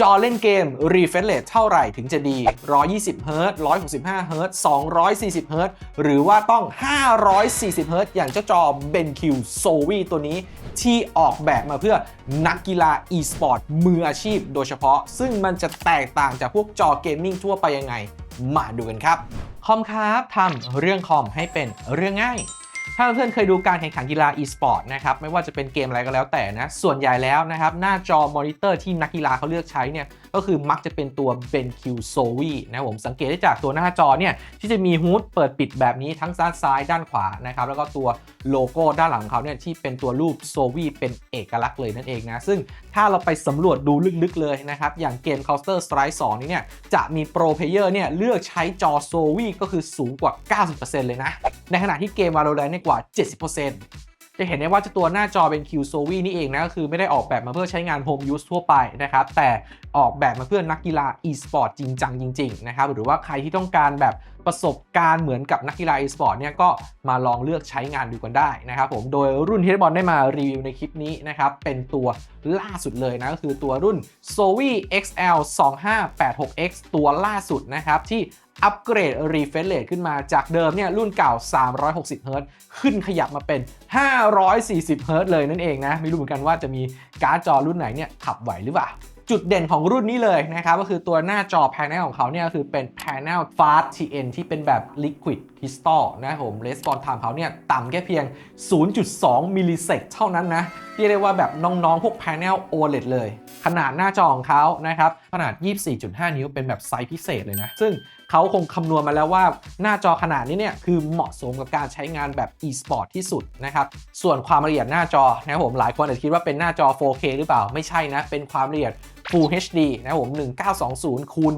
จอเล่นเกม refresh rate เท่าไหร่ถึงจะดี 120 Hz 165 Hz 240 Hz หรือว่าต้อง 540 Hz อย่างเจ้าจอ BenQ s o v i ตัวนี้ที่ออกแบบมาเพื่อนักกีฬา e-sport มืออาชีพโดยเฉพาะ ซึ่งมันจะแตกต่างจากพวกจอเกมมิ่งทั่วไปยังไง มาดูกันครับ คอมครับทำเรื่องคอมให้เป็นเรื่องง่าย ถ้าเพื่อนเคยดูการแข่งขันกีฬา e-sport นะครับไม่ว่าจะเป็นเกมอะไรก็แล้วแต่นะส่วนใหญ่แล้วนะครับหน้าจอมอนิเตอร์ที่นักกีฬาเขาเลือกใช้เนี่ยก็คือมักจะเป็นตัว BenQ s o v i นะครับผมสังเกตได้จากตัวหน้าจอเนี่ยที่จะมีฮูดเปิดปิดแบบนี้ทั้งด้านซ้ายด้านขวานะครับแล้วก็ตัวโลโก้ด้านหลังของเขาเนี่ยที่เป็นตัวรูป s o v i เป็นเอกลักษณ์เลยนั่นเองนะ ซึ่งถ้าเราไปสำรวจดูลึกๆเลยนะครับ อย่างเกม Counter Strike 2 นี้เนี่ย จะมีโปรเพเยอร์เนี่ย เลือกใช้จอ s o v i ก็คือสูงกว่า 90%เลยนะ ในขณะที่เกม Valorant เนี่ยกว่า 70%จะเห็นได้ว่าจ้าตัวหน้าจอเป็น Q s o v i นี่เองนะก็คือไม่ได้ออกแบบมาเพื่อใช้งาน Home Use ทั่วไปนะครับ แต่ออกแบบมาเพื่อนักกีฬา e-sport จริงจังจริงๆนะครับหรือว่าใครที่ต้องการแบบประสบการณ์เหมือนกับนักกีฬา e-sport เนี่ยก็มาลองเลือกใช้งานดูกันได้นะครับผมโดยรุ่นที่บอลได้มารีวิวในคลิปนี้นะครับเป็นตัวล่าสุดเลยนะก็คือตัวรุ่น s o v i XL 2586X ตัวล่าสุดนะครับที่อัปเกรด refresh rate ขึ้นมาจากเดิมเนี่ยรุ่นเก่า 360 Hz ขึ้นขยับมาเป็น 540 Hz เลยนั่นเองนะ ไม่รู้เหมือนกันว่าจะมีการ์ดจอรุ่นไหนเนี่ยขับไหวหรือเปล่า จุดเด่นของรุ่นนี้เลยนะครับก็คือตัวหน้าจอ panel ของเขาเนี่ยคือเป็น panel fast TN ที่เป็นแบบ liquid crystal นะครับผม response time เขาเนี่ยต่ำแค่เพียง 0.2 มิลลิเซกเท่านั้นนะเรียกได้ว่าแบบน้องๆ พวก panel OLED เลย ขนาดหน้าจอของเขานะครับ ขนาด 24.5 นิ้วเป็นแบบไซส์พิเศษเลยนะ ซึ่งเขาคงคำนวณมาแล้วว่าหน้าจอขนาดนี้เนี่ยคือเหมาะสมกับการใช้งานแบบ e-sport ที่สุดนะครับ ส่วนความละเอียดหน้าจอนะครับผมหลายคนอาจจะคิดว่าเป็นหน้าจอ 4K หรือเปล่าไม่ใช่นะ เป็นความละเอียด Full HD นะครับผม 1920คูณ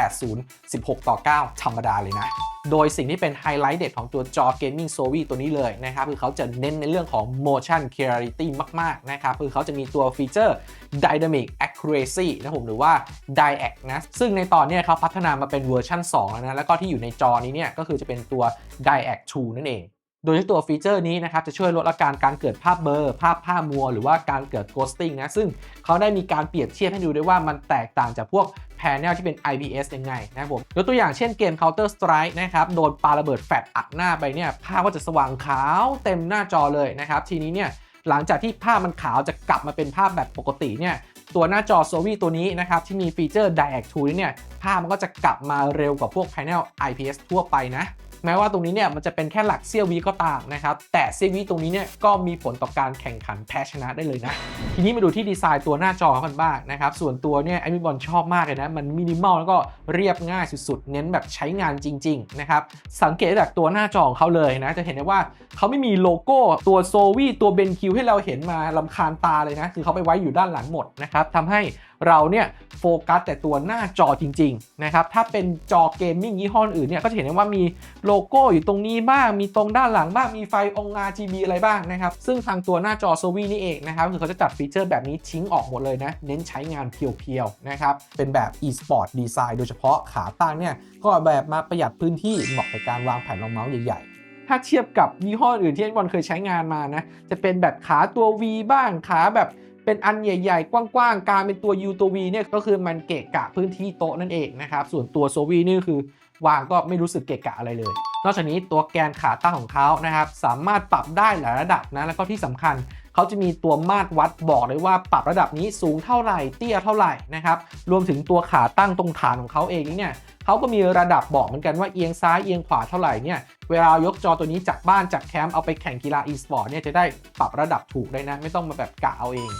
1080 16 ต่อ 9 ธรรมดาเลยนะ โดยสิ่งที่เป็นไฮไลท์เด็ดของตัวจอ Gaming s o v i ตัวนี้เลยนะครับ คือเขาจะเน้นในเรื่องของ motion clarity มาก ๆ นะครับ คือเขาจะมีตัวฟีเจอร์ dynamic accuracy นะครับผมหรือว่า DIAC นะ ซึ่งในตอนนี้เขาพัฒนามาเป็นเวอร์ชัน2 แล้วนะ แล้วก็ที่อยู่ในจอนี้เนี่ยก็คือจะเป็นตัว DIAC 2 นั่นเอง โดยที่ตัวฟีเจอร์นี้นะครับจะช่วยลดอาการการเกิดภาพเบลอร์ภาพผ้ามัว หรือว่าการเกิด ghosting นะซึ่งเขาได้มีการเปรียบเทียบให้ดูด้วยว่ามันแตกต่างจากพวกแผนลที่เป็น IPS ยังไงนะครับผมยกตัวอย่างเช่นเกม Counter Strike นะครับโดนปาระเบิดแฟลชอัดหน้าไปเนี่ยภาพก็จะสว่างขาวเต็มหน้าจอเลยนะครับทีนี้เนี่ยหลังจากที่ภาพมันขาวจะกลับมาเป็นภาพแบบปกติเนี่ยตัวหน้าจอ s o v i ตัวนี้นะครับที่มีฟีเจอร์ DiAC 2นี่เนี่ยภาพมันก็จะกลับมาเร็วกว่าพวก Panel IPS ทั่วไปนะ แม้ว่าตรงนี้เนี่ยมันจะเป็นแค่หลักเสี้ยววิก็ตามนะครับ แต่เสี้ยววิตรงนี้เนี่ยก็มีผลต่อการแข่งขันแพ้ชนะได้เลยนะ ทีนี้มาดูที่ดีไซน์ตัวหน้าจอเขากันบ้างนะครับ ส่วนตัวเนี่ยไอมิบอลชอบมากเลยนะ มันมินิมอลแล้วก็เรียบง่ายสุดๆ เน้นแบบใช้งานจริงๆนะครับสังเกตจากตัวหน้าจอของเขาเลยนะ จะเห็นได้ว่าเขาไม่มีโลโก้ตัวโซวีตัวเบนคิวให้เราเห็นมาลำคาญตาเลยนะคือเขาไปไว้อยู่ด้านหลังหมดนะครับทำให้ เราเนี่ยโฟกัสแต่ตัวหน้าจอจริงๆนะครับถ้าเป็นจอเกมมิ่งยี่ห้ออื่นเนี่ยก็จะเห็นได้ว่ามีโลโก้อยู่ตรงนี้บ้าง มีตรงด้านหลังบ้าง มีไฟองค์ RGB อะไรบ้างนะครับซึ่งทางตัวหน้าจอ s o v i นี่เองนะครับคือเขาจะจัดฟีเจอร์แบบนี้ทิ้งออกหมดเลยนะ เน้นใช้งานเพียวๆนะครับเป็นแบบ e-sport design โดยเฉพาะขาตั้งเนี่ยก็แบบมาประหยัดพื้นที่เหมาะกับการวางแผ่นรองเมาส์ใหญ่ๆถ้าเทียบกับยี่ห้ออื่นที่บอลเคยใช้งานมานะ จะเป็นแบบขาตัว V บ้างขาแบบ เป็นอันใหญ่ ๆ กว้างๆ การเป็นตัว U ตัว V เนี่ยก็คือมันเกะกะพื้นที่โต๊ะนั่นเองนะครับ ส่วนตัวโซวีนี่คือวางก็ไม่รู้สึกเกะกะอะไรเลย นอกจากนี้ตัวแกนขาตั้งของเขานะครับ สามารถปรับได้หลายระดับนะ แล้วก็ที่สำคัญเขาจะมีตัวมาตรวัดบอกเลยว่าปรับระดับนี้สูงเท่าไหร่เตี้ยเท่าไหร่นะครับ รวมถึงตัวขาตั้งตรงฐานของเขาเองนี่เนี่ยเขาก็มีระดับบอกเหมือนกันว่าเอียงซ้ายเอียงขวาเท่าไหร่เนี่ย เวลายกจอตัวนี้จากบ้านจากแคมป์เอาไปแข่งกีฬา e-sport เนี่ยจะได้ปรับระดับถูกได้นะ ไม่ต้องมาแบบกะเอาเอง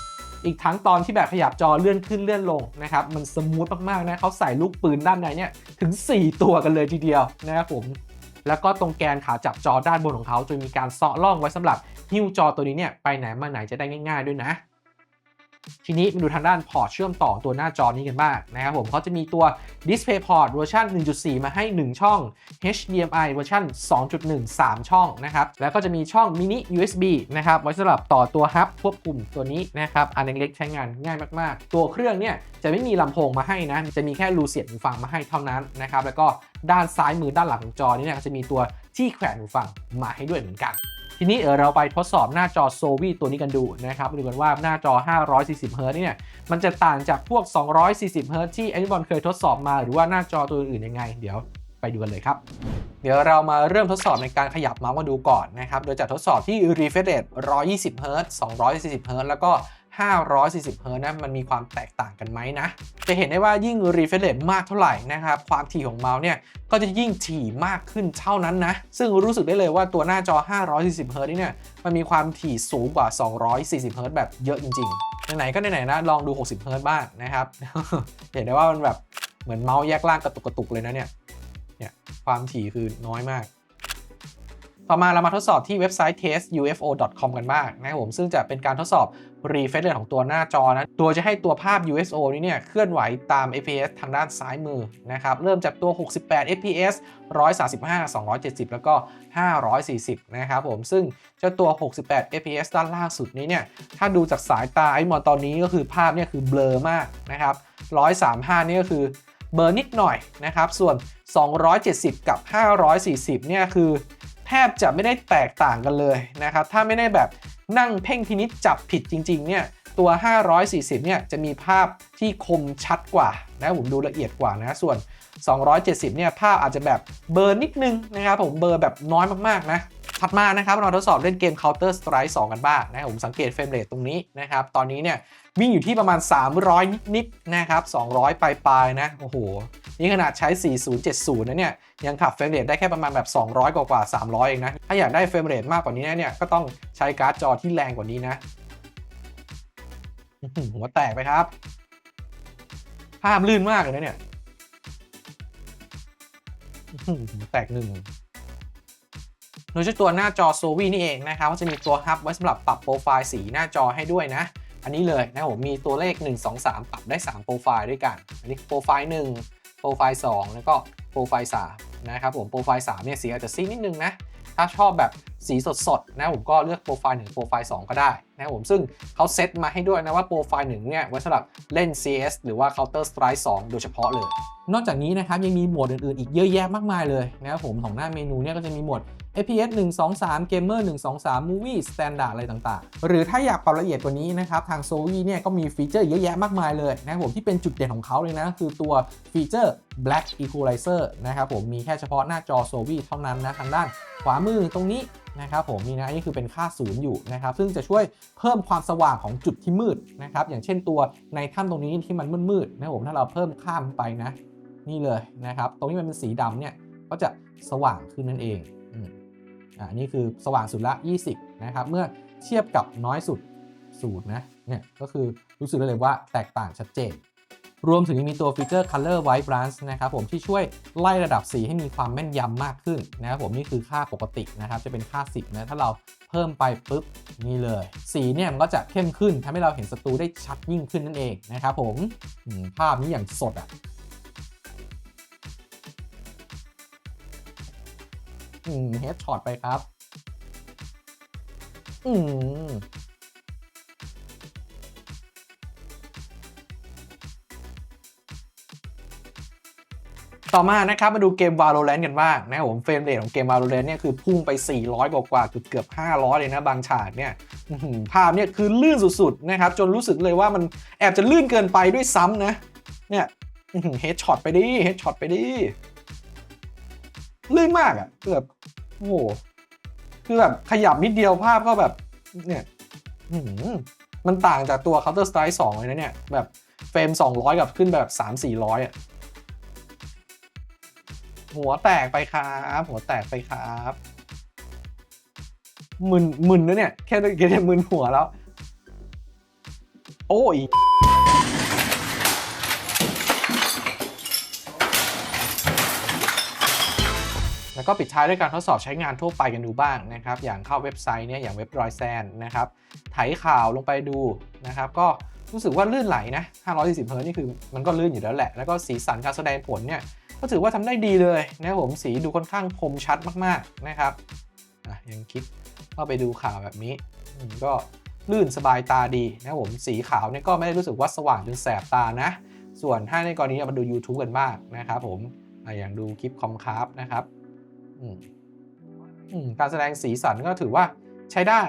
อีกทั้งตอนที่แบบขยับจอเลื่อนขึ้นเลื่อนลงนะครับมันสมูทมากๆนะเขาใส่ลูกปืนด้านในเนี่ยถึง 4 ตัวกันเลยทีเดียวนะครับผมแล้วก็ตรงแกนขาจับจอด้านบนของเขาจะมีการเซาะล่องไว้สำหรับหิ้วจอตัวนี้เนี่ยไปไหนมาไหนจะได้ง่าย ๆด้วยนะ ทีนี้มาดูทางด้านพอร์ตเชื่อมต่อตัวหน้าจอนี้กันบ้างนะครับผมเขาจะมีตัว Display Port เวอร์ชัน1.4 มาให้ 1 ช่อง HDMI เวอร์ชัน2.1 3 ช่องนะครับ แล้วก็จะมีช่อง Mini USB นะครับ ไว้สำหรับต่อตัวฮับควบคุมตัวนี้นะครับ อันเล็กๆใช้งานง่ายมากๆ ตัวเครื่องเนี่ยจะไม่มีลำโพงมาให้นะ จะมีแค่รูเสียบหูฟังมาให้เท่านั้นนะครับ แล้วก็ด้านซ้ายมือด้านหลังของจอนี้เนี่ยจะมีตัวที่แขวนหูฟังมาให้ด้วยเหมือนกัน ทีนี้เออเราไปทดสอบหน้าจอโซวีตัวนี้กันดูนะครับดูกันว่าหน้าจอ 540เฮิร์ตเนี่ยมันจะต่างจากพวก 240เฮิร์ตที่ a อนบอลเคยทดสอบมาหรือว่าหน้าจอตัวอื่นยังไง เดี๋ยวไปดูกันเลยครับ เดี๋ยวเรามาเริ่มทดสอบในการขยับเมาส์มาดูก่อนนะครับ โดยจะทดสอบที่ refresh rate 120เฮิร์ต240เฮิร์ตแล้วก็ 540เฮิร์ตนะมันมีความแตกต่างกันไหมนะ จะเห็นได้ว่ายิ่ง refresh rate มากเท่าไหร่นะครับ ความถี่ของเมาส์เนี่ย ก็จะยิ่งถี่มากขึ้นเท่านั้นนะ ซึ่งรู้สึกได้เลยว่าตัวหน้าจอ 540เฮิร์ตนี่เนี่ยมันมีความถี่สูงกว่า 240เฮิร์ตแบบเยอะจริงๆไหนๆก็ไหนๆนะลองดู 60เฮิร์ตบ้างนะครับเห็นได้ว่ามันแบบเหมือนเมาส์แยกล่างกระตุกกระตุกเลยนะเนี่ยเนี่ยความถี่คือน้อยมาก ต่อมาเรามาทดสอบที่เว็บไซต์ testufo.com กันบ้างนะครับผมซึ่งจะเป็นการทดสอบ refresh rate ของตัวหน้าจอนะ ตัวจะให้ตัวภาพ UFO นี้เนี่ยเคลื่อนไหวตาม FPS ทางด้านซ้ายมือนะครับ เริ่มจากตัว 68 FPS 135 270 แล้วก็ 540 นะครับผม ซึ่งเจ้าตัว 68 FPS ด้านล่างสุดนี้เนี่ย ถ้าดูจากสายตาไอ้มอนตอนนี้ก็คือภาพเนี่ยคือเบลอมากนะครับ 135 นี่ก็คือเบลอนิดหน่อยนะครับ ส่วน 270 กับ 540 เนี่ยคือ ทบจะไม่ได้แตกต่างกันเลยนะครับ ถ้าไม่ได้แบบนั่งเพ่งพินิษจับผิดจริงๆ เนี่ยตัว 540 เนี่ยจะมีภาพที่คมชัดกว่านะผมดูละเอียดกว่านะส่วน 270 เนี่ย ภาพอาจจะแบบเบอร์นิดนึงนะครับผมเบอร์แบบน้อยมากๆนะถัดมานะครับเราทดสอบเล่นเกม Counter Strike 2 กันบ้างนะครับผมสังเกตเฟรมเรทตรงนี้นะครับ ตอนนี้เนี่ยวิ่งอยู่ที่ประมาณ 300 นิดๆนะครับ 200 ปลายๆนะ โอ้โห นี่ขนาดใช้ 4070 นะเนี่ย ยังขับเฟรมเรทได้แค่ประมาณแบบ 200 กว่ากว่า 300 เองนะ ถ้าอยากได้เฟรมเรทมากกว่านี้นะเนี่ยก็ต้องใช้การ์ดจอที่แรงกว่านี้นะหัวแตกไปครับ ภาพลื่นมากเลยนะเนี่ย แตกหนึ่งโดยเฉพาะตัวหน้าจอโซวีนี่เองนะครับก็จะมีตัวฮับไว้สำหรับปรับโปรไฟล์สีหน้าจอให้ด้วยนะ อันนี้เลยนะผมมีตัวเลข 1 2 3 ปรับได้ 3 โปรไฟล์ด้วยกัน อันนี้โปรไฟล์ 1 โปรไฟล์ 2 แล้วก็โปรไฟล์ 3 นะครับผมโปรไฟล์ 3 เนี่ยสีอาจจะซีนิดนึงนะ ถ้าชอบแบบ สีสดๆนะผมก็เลือกโปรไฟล์1โปรไฟล์2 ก็ได้นะผมซึ่งเขาเซตมาให้ด้วยนะว่าโปรไฟล์1เนี่ยไว้สำหรับเล่น CS หรือว่า Counter Strike 2 โดยเฉพาะเลย นอกจากนี้นะครับยังมีโหมดอื่นๆ อีกเยอะแยะมากมายเลยนะครับผมของหน้าเมนูเนี่ยก็จะมีโหมด FPS 1 2 3 Gamer 1 2 3 Movie Standard อะไรต่างๆ หรือถ้าอยากปรับละเอียดกว่านี้นะครับ ทาง s o v i เนี่ยก็มีฟีเจอร์เยอะแยะมากมายเลยนะครับผมที่เป็นจุดเด่นของเขาเลยนะ คือตัวฟีเจอร์ Black Equalizer นะครับผมมีแค่เฉพาะหน้าจอ s o v i เท่านั้นนะ ทางด้านขวามือตรงนี้นะครับผมนี่นะนี่คือเป็นค่าศูนย์อยู่นะครับซึ่งจะช่วยเพิ่มความสว่างของจุดที่มืดนะครับอย่างเช่นตัวในถ้ำตรงนี้ที่มันมืดๆนะครับผมถ้าเราเพิ่มข้ามไปนะ นี่เลยนะครับตรงนี้มันเป็นสีดำเนี่ยก็จะสว่างขึ้นนั่นเองอ่านี่คือสว่างสุดละ 20นะครับเมื่อเทียบกับน้อยสุดศูนย์นะเนี่ยก็คือรู้สึกได้เลยว่าแตกต่างชัดเจน รวมถึงยังมีตัวฟีเจอร์ Color White Balance นะครับผมที่ช่วยไล่ระดับสีให้มีความแม่นยำมากขึ้นนะครับผมนี่คือค่าปกตินะครับจะเป็นค่า 10นะถ้าเราเพิ่มไปปุ๊บนี่เลย สีเนี่ยมันก็จะเข้มขึ้นทำให้เราเห็นศัตรูได้ชัดยิ่งขึ้นนั่นเองนะครับผมภาพนี้อย่างสดอะอืมเฮดช็อตไปครับ อืม ต่อมานะครับมาดูเกม Valorant กันบ้างนะครับผมเฟรมเรทของเกม Valorant เนี่ยคือพุ่งไป 400 กว่ากว่าเกือบเกือบ 500 เลยนะบางฉากเนี่ยภาพเนี่ยคือลื่นสุดๆนะครับจนรู้สึกเลยว่ามันแอบจะลื่นเกินไปด้วยซ้ำนะเนี่ยเฮดช็อตไปดิเฮดช็อตไปดิลื่นมากอะ่ะคือแบบโอ้โหคือแบบขยับนิดเดียวภาพก็แบบเนี่ยมันต่างจากตัว Counter Strike 2 เลยนะเนี่ยแบบเฟรม 200 กับขึ้นแบบ 3 400อะ หัวแตกไปครับหัวแตกไปครับมึนมึนนะเนี่ย แค่แค่มึนหัวแล้ว โอ้ยแล้วก็ปิดท้ายด้วยการทดสอบใช้งานทั่วไปกันดูบ้างนะครับ อย่างเข้าเว็บไซต์เนี่ยอย่างเว็บรอยแซนนะครับ ไถข่าวลงไปดูนะครับ ก็รู้สึกว่าลื่นไหลนะ540เฮิร์ตซ์นี่คือมันก็ลื่นอยู่แล้วแหละ แล้วก็สีสันการแสดงผลเนี่ย ก็ถือว่าทำได้ดีเลยนะครับผมสีดูค่อนข้างคมชัดมากๆนะครับอะยังคลิกเข้าไปดูข่าวแบบนี้ก็ลื่นสบายตาดีนะครับผมสีขาวเนี่ยก็ไม่ได้รู้สึกว่าสว่างจนแสบตานะ ส่วนถ้าในกรณีเรามาดู YouTube กันบ้างนะครับผมอะอย่างดูคลิปคอมคราฟนะครับอืมการแสดงสีสันก็ถือว่าใช้ได้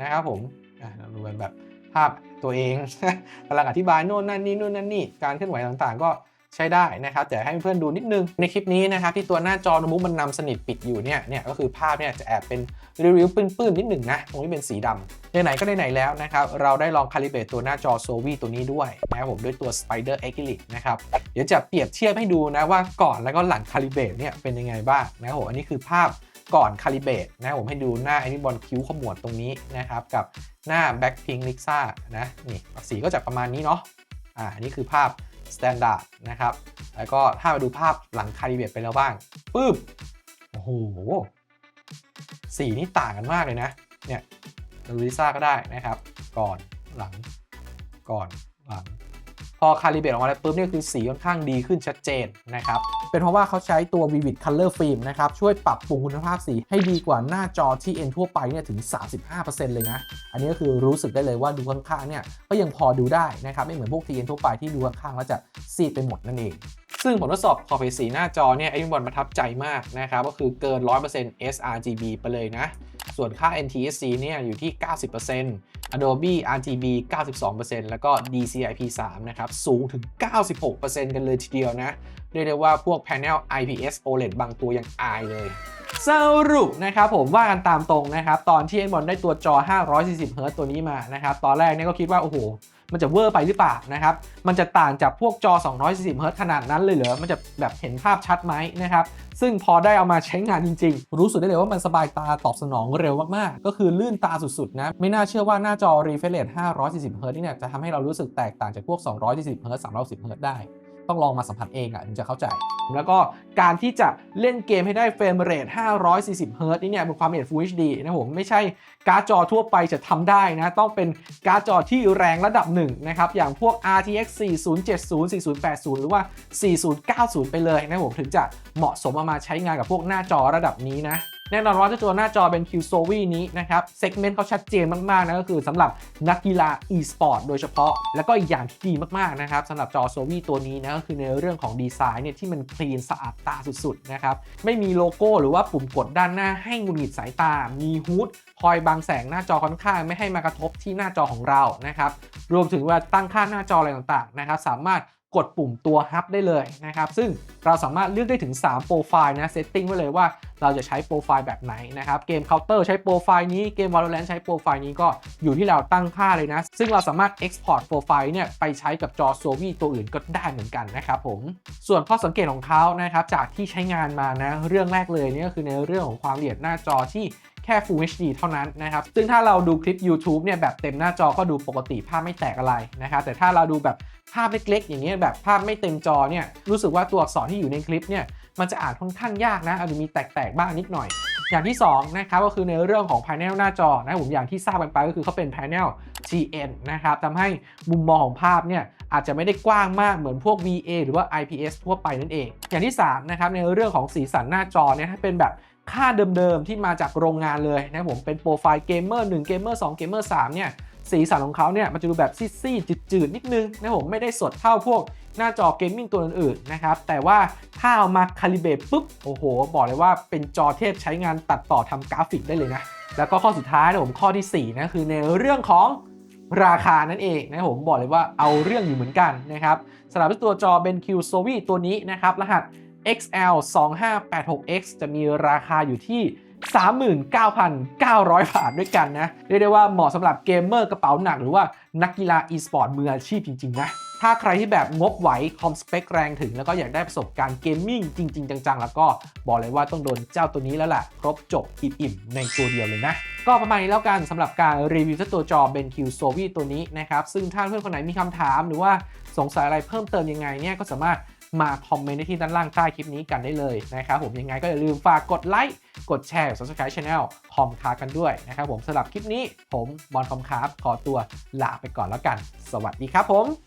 นะครับผมอะเราดูแบบภาพตัวเองกำลังอธิบายโน่นนั่นนี่นู่นนั่นนี่การเคลื่อนไหวต่างๆ ก็ ใช้ได้นะครับแต่ให้เพื่อนดูนิดนึงในคลิปนี้นะครับที่ตัวหน้าจอโน้ตบุ๊กมันนำสนิทปิดอยู่เนี่ยเนี่ยก็คือภาพเนี่ยจะแอบเป็นริ้วๆปื้นๆนิดหนึ่งนะตรงนี้เป็นสีดำไหนๆก็ไหนๆแล้วนะครับเราได้ลองคาลิเบตตัวหน้าจอโซวีตัวนี้ด้วยนะครับผมด้วยตัว Spider a c r y l i c นะครับเดี๋ยวจะเปรียบเทียบให้ดูนะว่าก่อนแล้วก็หลังคาลิเบตเนี่ยเป็นยังไงบ้างนะครับผมอันนี้คือภาพก่อนคาลิเบตนะครับผมให้ดูหน้าไอ้นี่บอลคิ้วขมวดตรงนี้นะครับกับหน้า Blackpink Lixa นะนี่สีก็จะประมาณนี้เนาะอ่าอันนี้คือภาพ Standard นะครับ แล้วก็ถ้ามาดูภาพหลังคาลิเบตไปแล้วบ้างปึ๊บโอ้โหสีนี่ต่างกันมากเลยนะ เนี่ยดูลิซ่าก็ได้นะครับ ก่อนหลังก่อนหลัง พอคาลิเบรตออกมาแล้วปุ๊บเนี่ยคือสีค่อนข้างดีขึ้นชัดเจนนะครับ เป็นเพราะว่าเขาใช้ตัว Vivid Color Film นะครับ ช่วยปรับปรุงคุณภาพสีให้ดีกว่าหน้าจอที่เอ็นทั่วไปเนี่ยถึง 35%เลยนะ อันนี้ก็คือรู้สึกได้เลยว่าดูข้างๆเนี่ยก็ยังพอดูได้นะครับ ไม่เหมือนพวกทีเอ็นทั่วไปที่ดูข้างๆแล้วจะซีดไปหมดนั่นเอง ซึ่งผลทดสอบขอบสีหน้าจอเนี่ยไอ้บอลประทับใจมากนะครับก็คือเกิน 100% sRGB ไปเลยนะ ส่วนค่า NTSC เนี่ยอยู่ที่ 90% Adobe RGB 92%แล้วก็ DCI-P3 นะครับสูงถึง 96%กันเลยทีเดียวนะ เรียกได้ว่าพวก Panel IPS OLED บางตัวยังอายเลยสรุปนะครับผมว่ากันตามตรงนะครับ ตอนที่ไอ้บอลได้ตัวจอ 540 Hz ตัวนี้มานะครับ ตอนแรกเนี่ยก็คิดว่า โอ้โห มันจะเวอร์ไปหรือเปล่านะครับ มันจะต่างจากพวกจอ 240 Hz ขนาดนั้นเลยเหรอ มันจะแบบเห็นภาพชัดไหมนะครับ ซึ่งพอได้เอามาใช้งานจริง ๆ รู้สึกได้เลยว่ามันสบายตาตอบสนองเร็วมากๆ ก็คือลื่นตาสุดๆนะ ไม่น่าเชื่อว่าหน้าจอ refresh rate 540 Hz นี่เนี่ยจะทำให้เรารู้สึกแตกต่างจากพวก 240 Hz 360 Hz ได้ ต้องลองมาสัมผัสเองอะถึงจะเข้าใจ แล้วก็การที่จะเล่นเกมให้ได้เฟรมเรท540เฮิร์ตนี่เนี่ยเป็นความละเอียด Full HD นะผมไม่ใช่การ์ดจอทั่วไปจะทำได้นะต้องเป็นการ์ดจอที่แรงระดับหนึ่งนะครับอย่างพวก RTX 4070 4080 หรือว่า 4090 ไปเลยนะผมถึงจะเหมาะสมเอามาใช้งานกับพวกหน้าจอระดับนี้นะ แน่นอนว่าเจ้าตัวหน้าจอเป็น Q s o v i นี้นะครับเซกเมนต์เขาชัดเจนมากๆนะก็คือสำหรับนักกีฬา e-sport โดยเฉพาะ แล้วก็อีกอย่างที่ดีมากๆนะครับสำหรับจอ s o v i ตัวนี้นะก็คือในเรื่องของดีไซน์เนี่ยที่มันคลีนสะอาดตาสุดๆนะครับไม่มีโลโก้หรือว่าปุ่มกดด้านหน้าให้งุดหงิดสายตา มีฮูดคอยบังแสงหน้าจอค่อนข้างไม่ให้มากระทบที่หน้าจอของเรานะครับรวมถึงวลาตั้งค่าหน้าจออะไรต่างๆนะครับสามารถ กดปุ่มตัวฮับได้เลยนะครับ ซึ่งเราสามารถเลือกได้ถึง 3 โปรไฟล์นะเซตติ้งไว้เลยว่าเราจะใช้โปรไฟล์แบบไหนนะครับ เกมเคาน์เตอร์ใช้โปรไฟล์นี้ เกม Valorant ใช้โปรไฟล์นี้ก็อยู่ที่เราตั้งค่าเลยนะ ซึ่งเราสามารถ Export โปรไฟล์เนี่ยไปใช้กับจอ s o v i ตัวอื่นก็ได้เหมือนกันนะครับผม ส่วนข้อสังเกตของเขานะครับ จากที่ใช้งานมานะ เรื่องแรกเลยเนี่ยก็คือในเรื่องของความละเอียดหน้าจอที่ แค่ Full HD เท่านั้นนะครับ ซึ่งถ้าเราดูคลิป YouTube เนี่ยแบบเต็มหน้าจอก็ดูปกติภาพไม่แตกอะไรนะครับ แต่ถ้าเราดูแบบภาพเล็กๆ อย่างเงี้ยแบบภาพไม่เต็มจอเนี่ยรู้สึกว่าตัวอักษรที่อยู่ในคลิปเนี่ยมันจะอ่านค่อนข้างยากนะอาจจะมีแตกๆบ้างนิดหน่อย อย่างที่2นะครับก็คือในเรื่องของ panel หน้าจอนะผมอย่างที่ทราบกันไปก็คือเขาเป็น panel TN นะครับทำให้มุมมองของภาพเนี่ยอาจจะไม่ได้กว้างมากเหมือนพวก VA หรือว่า IPS ทั่วไปนั่นเอง อย่างที่3นะครับในเรื่องของสีสันหน้าจอเนี่ยให้เป็นแบบ ค่าเดิมๆที่มาจากโรงงานเลยนะผมเป็นโปรไฟล์เกมเมอร์1เกมเมอร์2เกมเมอร์3เนี่ยสีสันของเขาเนี่ยมันจะดูแบบซีดๆจืดๆนิดนึงนะผมไม่ได้สดเท่าพวกหน้าจอเกมมิ่งตัวอื่นๆนะครับแต่ว่าถ้าเอามาคาลิเบรตปุ๊บโอ้โห บอกเลยว่าเป็นจอเทพใช้งานตัดต่อทำกราฟิกได้เลยนะ แล้วก็ข้อสุดท้ายนะผมข้อที่ 4 นะ คือในเรื่องของราคานั่นเองนะผมบอกเลยว่าเอาเรื่องอยู่เหมือนกันนะครับสำหรับตัวจอ BenQ s o v i ตัวนี้นะครับรหัส XL 2586X จะมีราคาอยู่ที่39,900 บาทด้วยกันนะ เรียกได้ว่าเหมาะสำหรับเกมเมอร์กระเป๋าหนัก หรือว่านักกีฬา e-sport มืออาชีพจริง ๆ นะ ถ้าใครที่แบบงบไหว คอมสเปคแรงถึง แล้วก็อยากได้ประสบการณ์เกมมิ่งจริง ๆ จัง ๆ แล้วก็บอกเลยว่าต้องโดนเจ้าตัวนี้แล้วแหละครบจบอิ่มๆ ในตัวเดียวเลยนะ ก็ประมาณนี้แล้วกันสำหรับการรีวิวเจ้าตัวจอ BenQ s o v i ตัวนี้นะครับซึ่งถ้าเพื่อนคนไหนมีคำถามหรือว่าสงสัยอะไรเพิ่มเติมยังไงเนี่ยก็สามารถ มาคอมเมนต์ที่ด้านล่างใต้คลิปนี้กันได้เลยนะครับผมยังไงก็อย่าลืมฝากกดไลค์กดแชร์ subscribe channel คอมคากันด้วยนะครับผมสำหรับคลิปนี้ผมบอลคอมคาร์ขอตัวลาไปก่อนแล้วกัน สวัสดีครับผม